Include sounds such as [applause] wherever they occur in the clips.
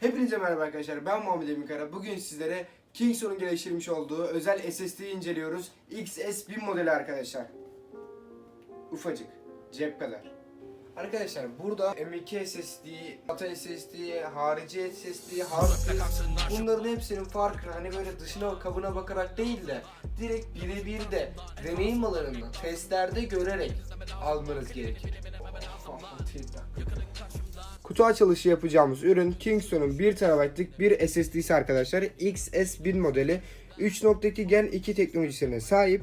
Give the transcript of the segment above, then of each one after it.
Hepinize merhaba arkadaşlar. Ben Muhammed Emin Kara. Bugün sizlere Kingston'un geliştirmiş olduğu özel SSD'yi inceliyoruz. XS1000 modeli arkadaşlar. Ufacık. Cep kadar. Arkadaşlar burada M2 SSD, SATA SSD, harici SSD, hard bunların hepsinin farkını hani böyle dışına kabına bakarak değil de direkt birebir de deneyim alanında testlerde görerek almanız gerekir. Kutu açılışı yapacağımız ürün Kingston'un 1 TB'lık bir SSD'si arkadaşlar. XS1000 modeli 3.2 Gen 2 teknolojisine sahip.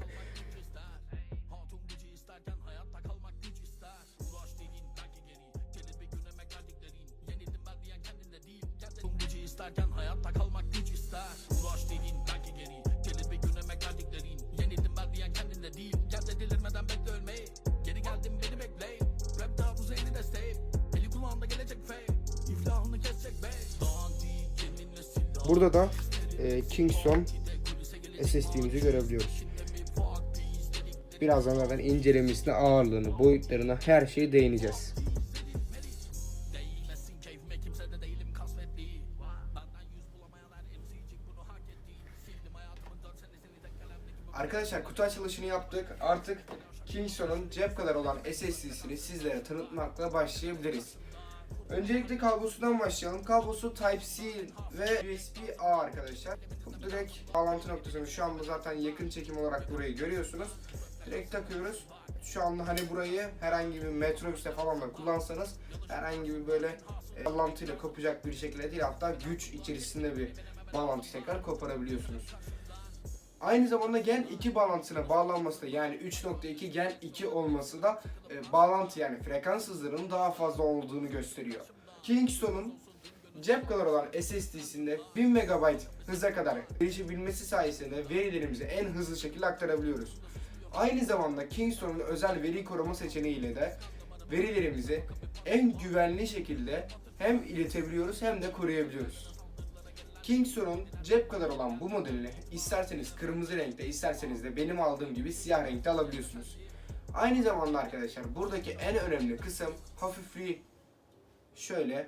Burada da e, Kingston SSD'mizi görebiliyoruz. Birazdan zaten incelemesine, ağırlığını, boyutlarına her şeye değineceğiz. Arkadaşlar kutu açılışını yaptık. Artık Kingston'un cep kadar olan SSD'sini sizlere tanıtmakla başlayabiliriz. Öncelikle kablosundan başlayalım. Kablosu Type-C ve USB-A arkadaşlar. Bu direkt bağlantı noktasını şu anda zaten yakın çekim olarak burayı görüyorsunuz. Direkt takıyoruz. Şu anda hani burayı herhangi bir metrobüste falan da kullansanız herhangi bir böyle e, bağlantıyla kopacak bir şekilde değil hatta güç içerisinde bir bağlantı tekrar koparabiliyorsunuz. Aynı zamanda Gen 2 bağlantısına bağlanması da yani 3.2 Gen 2 olması da e, bağlantı yani frekans hızlarının daha fazla olduğunu gösteriyor. Kingston'un cep kadar olan SSD'sinde 1000 MB hıza kadar erişebilmesi sayesinde verilerimizi en hızlı şekilde aktarabiliyoruz. Aynı zamanda Kingston'un özel veri koruma seçeneğiyle de verilerimizi en güvenli şekilde hem iletebiliyoruz hem de koruyabiliyoruz. Kingston'un cep kadar olan bu modelini isterseniz kırmızı renkte isterseniz de benim aldığım gibi siyah renkte alabiliyorsunuz. Aynı zamanda arkadaşlar buradaki en önemli kısım hafifliği. Şöyle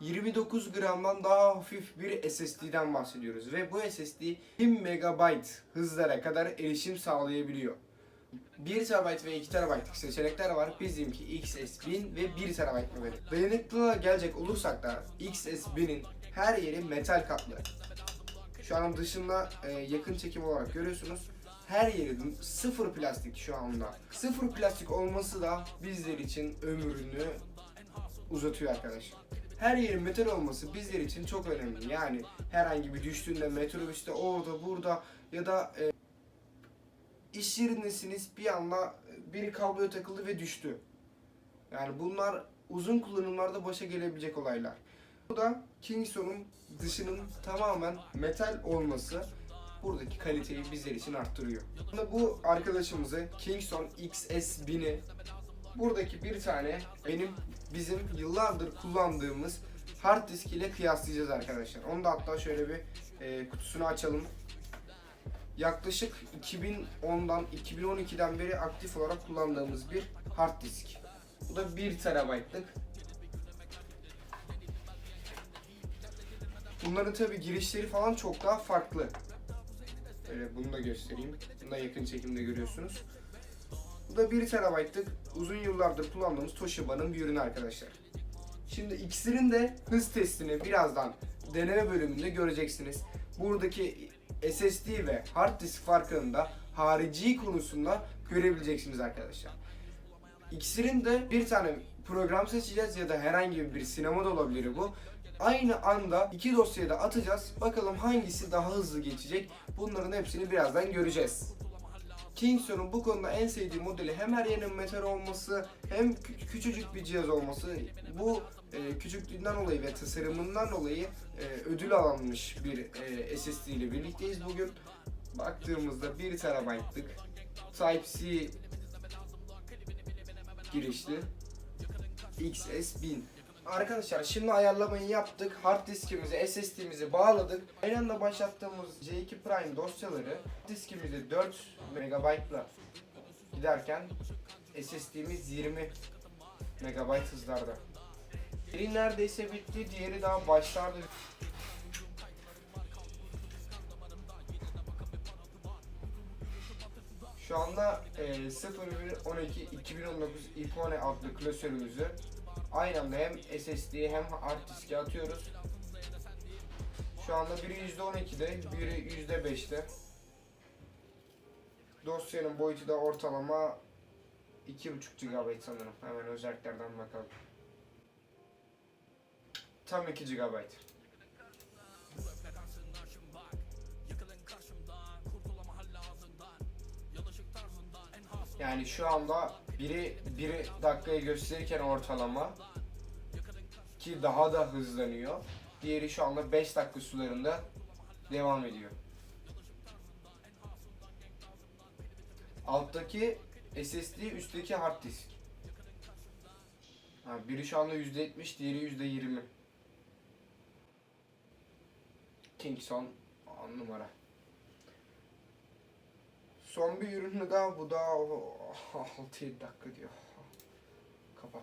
29 gramdan daha hafif bir SSD'den bahsediyoruz ve bu SSD 1000 MB hızlara kadar erişim sağlayabiliyor. 1 TB ve 2 TB'lık seçenekler var. Bizimki XS1000 ve 1 TB modeli. Dayanıklılığa gelecek olursak da XS1000'in her yeri metal kaplı. Şu an dışında e, yakın çekim olarak görüyorsunuz. Her yeri sıfır plastik şu anda. Sıfır plastik olması da bizler için ömrünü uzatıyor arkadaşlar. Her yerin metal olması bizler için çok önemli. Yani herhangi bir düştüğünde metrobüste orada burada ya da e, iş yerindesiniz bir anda bir kabloya takıldı ve düştü. Yani bunlar uzun kullanımlarda başa gelebilecek olaylar. Bu da Kingston'un dışının tamamen metal olması buradaki kaliteyi bizler için arttırıyor. Bu arkadaşımızı Kingston XS1000'i buradaki bir tane benim bizim yıllardır kullandığımız hard disk ile kıyaslayacağız arkadaşlar. Onu da hatta şöyle bir e, kutusunu açalım. Yaklaşık 2010'dan 2012'den beri aktif olarak kullandığımız bir hard disk. Bu da 1 TB'lık. Bunların tabi girişleri falan çok daha farklı. Böyle bunu da göstereyim. Bunu da yakın çekimde görüyorsunuz. Bu da 1 TB'lık uzun yıllardır kullandığımız Toshiba'nın bir ürünü arkadaşlar. Şimdi ikisinin de hız testini birazdan deneme bölümünde göreceksiniz. Buradaki SSD ve hard disk farkını da harici konusunda görebileceksiniz arkadaşlar. İkisinin de bir tane program seçeceğiz ya da herhangi bir sinema da olabilir bu. Aynı anda iki dosyayı da atacağız. Bakalım hangisi daha hızlı geçecek. Bunların hepsini birazdan göreceğiz. Kingston'un bu konuda en sevdiğim modeli hem her yerinin metal olması hem kü- küçücük bir cihaz olması. Bu e, küçüklüğünden dolayı ve tasarımından dolayı e, ödül alınmış bir e, SSD ile birlikteyiz bugün. Baktığımızda 1 TB'lık Type-C girişli XS1000 Arkadaşlar şimdi ayarlamayı yaptık. Hard diskimizi, SSD'mizi bağladık. Aynı anda başlattığımız C2 Prime dosyaları diskimizi 4 MB'la giderken SSD'miz 20 MB hızlarda. Biri neredeyse bitti, diğeri daha başlarda. Şu anda e, 0112-2019 Ipone adlı klasörümüzü aynı anda hem SSD'ye hem hard diske atıyoruz. Şu anda biri %12'de, biri %5'te. Dosyanın boyutu da ortalama 2.5 GB sanırım. Hemen özelliklerden bakalım. Tam 2 GB. Yani şu anda biri biri dakikayı gösterirken ortalama ki daha da hızlanıyor. Diğeri şu anda 5 dakika sularında devam ediyor. Alttaki SSD, üstteki hard disk. Ha, biri şu anda %70, diğeri %20. Kingston 10 numara. Son bir ürünü daha bu da 6-7 dakika diyor. Kapat.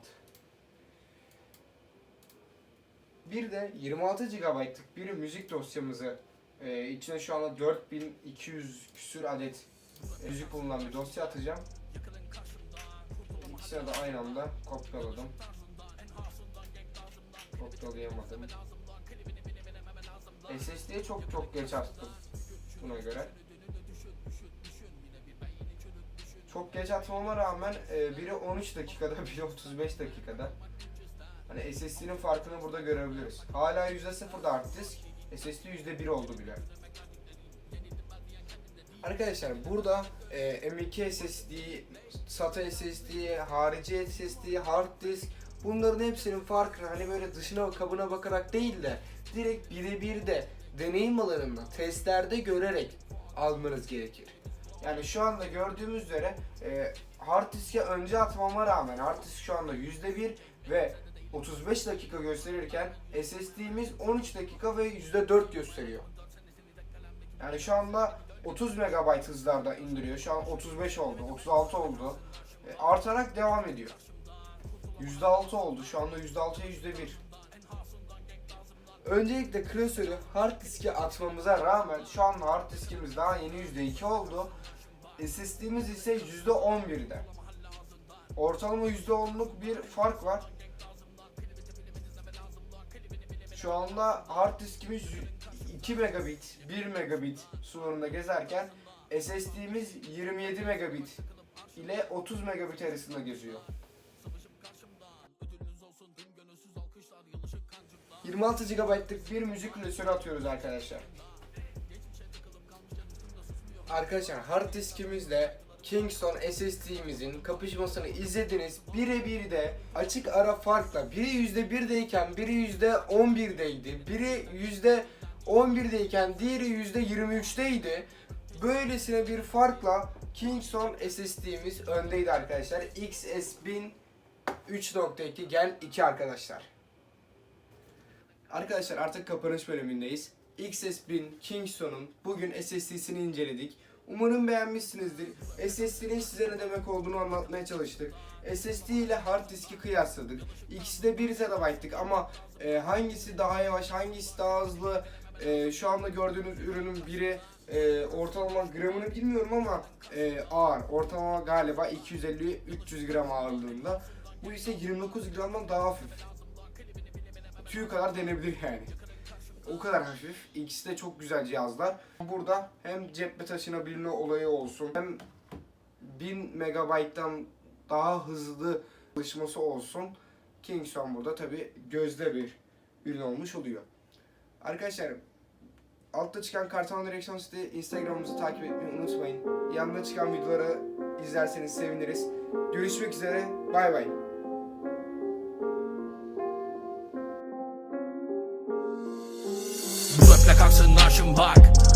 Bir de 26 GB'lık bir müzik dosyamızı e, içine şu anda 4200 küsür adet müzik bulunan bir dosya atacağım. İkisini de aynı anda kopyaladım. Kopyalayamadım. SSD'ye çok çok geç attım buna göre. Çok geç atmama rağmen e, biri 13 dakikada, [laughs] biri 35 dakikada. Hani SSD'nin farkını burada görebiliriz. Hala %0'da hard disk, SSD %1 oldu bile. Arkadaşlar burada e, M2 SSD, SATA SSD, harici SSD, hard disk bunların hepsinin farkını hani böyle dışına kabına bakarak değil de direkt birebir de deneyim alanında testlerde görerek almanız gerekir. Yani şu anda gördüğümüz üzere e, hard diske önce atmama rağmen hard disk şu anda %1 ve 35 dakika gösterirken SSD'miz 13 dakika ve %4 gösteriyor. Yani şu anda 30 MB hızlarda indiriyor. Şu an 35 oldu, 36 oldu. E, artarak devam ediyor. %6 oldu. Şu anda %6'ya %1. Öncelikle klasörü hard diske atmamıza rağmen şu anda hard diskimiz daha yeni %2 oldu. SSD'miz ise %11'de. Ortalama %10'luk bir fark var. Şu anda hard diskimiz 2 megabit, 1 megabit sınırında gezerken SSD'miz 27 megabit ile 30 megabit arasında geziyor. 26 GB'lık bir müzik klasörü atıyoruz arkadaşlar. Arkadaşlar hard diskimizle Kingston SSD'mizin kapışmasını izlediniz. Birebir de açık ara farkla biri %1'deyken biri %11'deydi. Biri %11'deyken diğeri %23'teydi. Böylesine bir farkla Kingston SSD'miz öndeydi arkadaşlar. XS1000 3.2 Gen 2 arkadaşlar. Arkadaşlar artık kapanış bölümündeyiz. XS1000 Kingston'un bugün SSD'sini inceledik. Umarım beğenmişsinizdir. SSD'nin size ne demek olduğunu anlatmaya çalıştık. SSD ile hard diski kıyasladık. İkisi de 1 TB'lık ama e, hangisi daha yavaş, hangisi daha hızlı? E, şu anda gördüğünüz ürünün biri e, ortalama gramını bilmiyorum ama e, ağır. Ortalama galiba 250-300 gram ağırlığında. Bu ise 29 gramdan daha hafif tüy kadar denebilir yani. O kadar hafif. İkisi de çok güzel cihazlar. Burada hem cepte taşınabilme olayı olsun hem 1000 megabayttan daha hızlı çalışması olsun. Kingston burada tabi gözde bir ürün olmuş oluyor. Arkadaşlar altta çıkan Kartal Direksiyon site Instagram'ımızı takip etmeyi unutmayın. Yanında çıkan videoları izlerseniz seviniriz. Görüşmek üzere. Bay bay. Bu